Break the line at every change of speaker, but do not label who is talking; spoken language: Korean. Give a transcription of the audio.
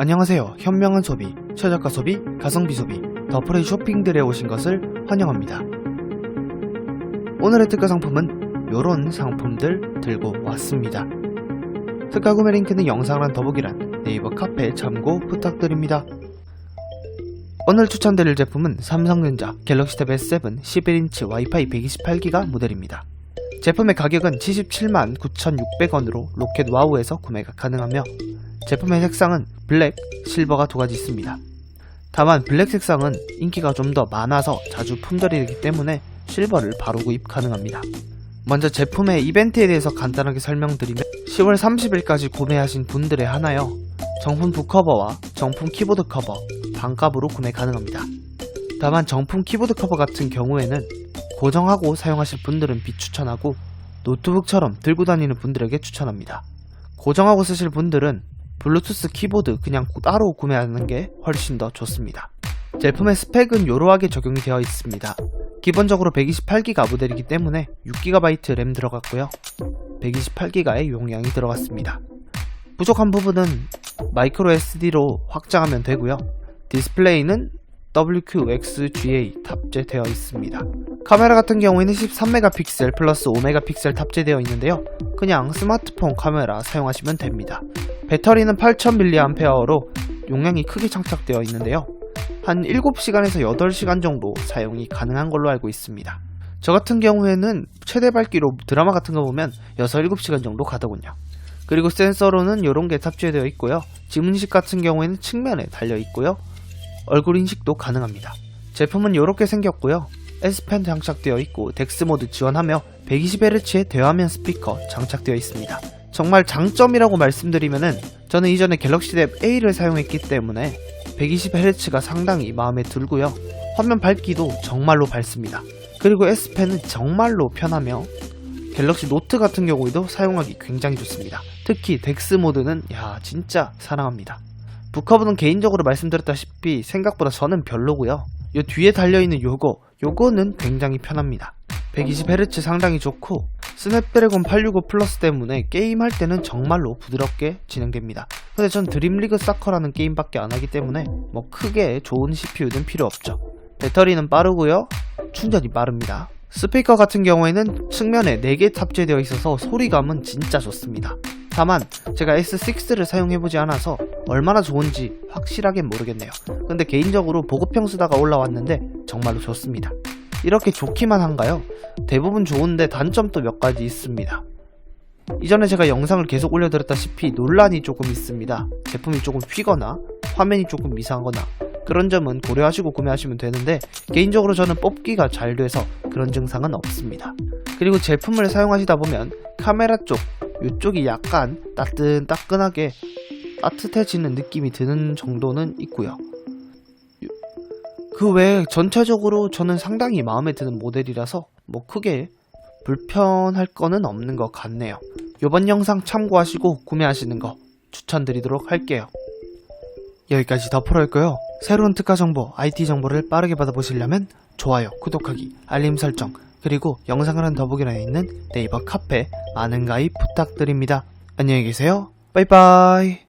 안녕하세요. 현명한 소비, 최저가 소비, 가성비 소비, 더프레이 쇼핑들에 오신 것을 환영합니다. 오늘의 특가 상품은 요런 상품들 들고 왔습니다. 특가 구매 링크는 영상란 더보기란 네이버 카페 참고 부탁드립니다. 오늘 추천드릴 제품은 삼성전자 갤럭시 탭 S7 11인치 와이파이 128기가 모델입니다. 제품의 가격은 77만 9,600원으로 로켓 와우에서 구매가 가능하며 제품의 색상은 블랙, 실버가 두 가지 있습니다. 다만 블랙 색상은 인기가 좀 더 많아서 자주 품절이기 때문에 실버를 바로 구입 가능합니다. 먼저 제품의 이벤트에 대해서 간단하게 설명드리면 10월 30일까지 구매하신 분들에 한하여 정품 북커버와 정품 키보드 커버 반값으로 구매 가능합니다. 다만 정품 키보드 커버 같은 경우에는 고정하고 사용하실 분들은 비추천하고 노트북처럼 들고 다니는 분들에게 추천합니다. 고정하고 쓰실 분들은 블루투스 키보드 그냥 따로 구매하는 게 훨씬 더 좋습니다. 제품의 스펙은 요러하게 적용이 되어 있습니다. 기본적으로 128기가 모델이기 때문에 6GB 램 들어갔고요. 128기가의 용량이 들어갔습니다. 부족한 부분은 마이크로 SD로 확장하면 되고요. 디스플레이는 WQXGA 탑재되어 있습니다. 카메라 같은 경우에는 13메가픽셀 플러스 5메가픽셀 탑재되어 있는데요. 그냥 스마트폰 카메라 사용하시면 됩니다. 배터리는 8000mAh로 용량이 크게 장착되어 있는데요. 한 7시간에서 8시간 정도 사용이 가능한 걸로 알고 있습니다. 저 같은 경우에는 최대 밝기로 드라마 같은 거 보면 6, 7시간 정도 가더군요. 그리고 센서로는 이런 게 탑재되어 있고요. 지문인식 같은 경우에는 측면에 달려 있고요. 얼굴 인식도 가능합니다. 제품은 이렇게 생겼고요. S펜 장착되어 있고 덱스 모드 지원하며 120Hz의 대화면 스피커 장착되어 있습니다. 정말 장점이라고 말씀드리면은 저는 이전에 갤럭시 탭 A를 사용했기 때문에 120Hz가 상당히 마음에 들고요. 화면 밝기도 정말로 밝습니다. 그리고 S펜은 정말로 편하며 갤럭시 노트 같은 경우에도 사용하기 굉장히 좋습니다. 특히 덱스 모드는 야 진짜 사랑합니다. 북커브는 개인적으로 말씀드렸다시피 생각보다 저는 별로고요. 요 뒤에 달려있는 요거 요거는 굉장히 편합니다. 120Hz 상당히 좋고 스냅드래곤 865 플러스 때문에 게임할 때는 정말로 부드럽게 진행됩니다. 근데 전 드림리그 사커라는 게임밖에 안 하기 때문에 뭐 크게 좋은 CPU는 필요 없죠. 배터리는 빠르고요. 충전이 빠릅니다. 스피커 같은 경우에는 측면에 4개 탑재되어 있어서 소리감은 진짜 좋습니다. 다만 제가 S6를 사용해보지 않아서 얼마나 좋은지 확실하게 모르겠네요. 근데 개인적으로 보급형 쓰다가 올라왔는데 정말로 좋습니다. 이렇게 좋기만 한가요? 대부분 좋은데 단점도 몇 가지 있습니다. 이전에 제가 영상을 계속 올려드렸다시피 논란이 조금 있습니다. 제품이 조금 휘거나 화면이 조금 이상하거나 그런 점은 고려하시고 구매하시면 되는데 개인적으로 저는 뽑기가 잘 돼서 그런 증상은 없습니다. 그리고 제품을 사용하시다 보면 카메라 쪽 이쪽이 약간 따끈따끈하게 따뜻해지는 느낌이 드는 정도는 있고요. 그 외에 전체적으로 저는 상당히 마음에 드는 모델이라서 뭐 크게 불편할 거는 없는 것 같네요. 이번 영상 참고하시고 구매하시는 거 추천드리도록 할게요. 여기까지 덮으러할거요 새로운 특가 정보, IT 정보를 빠르게 받아보시려면 좋아요, 구독하기, 알림 설정, 그리고 영상을 한 더보기란에 있는 네이버 카페 많은 가입 부탁드립니다. 안녕히 계세요. 빠이빠이.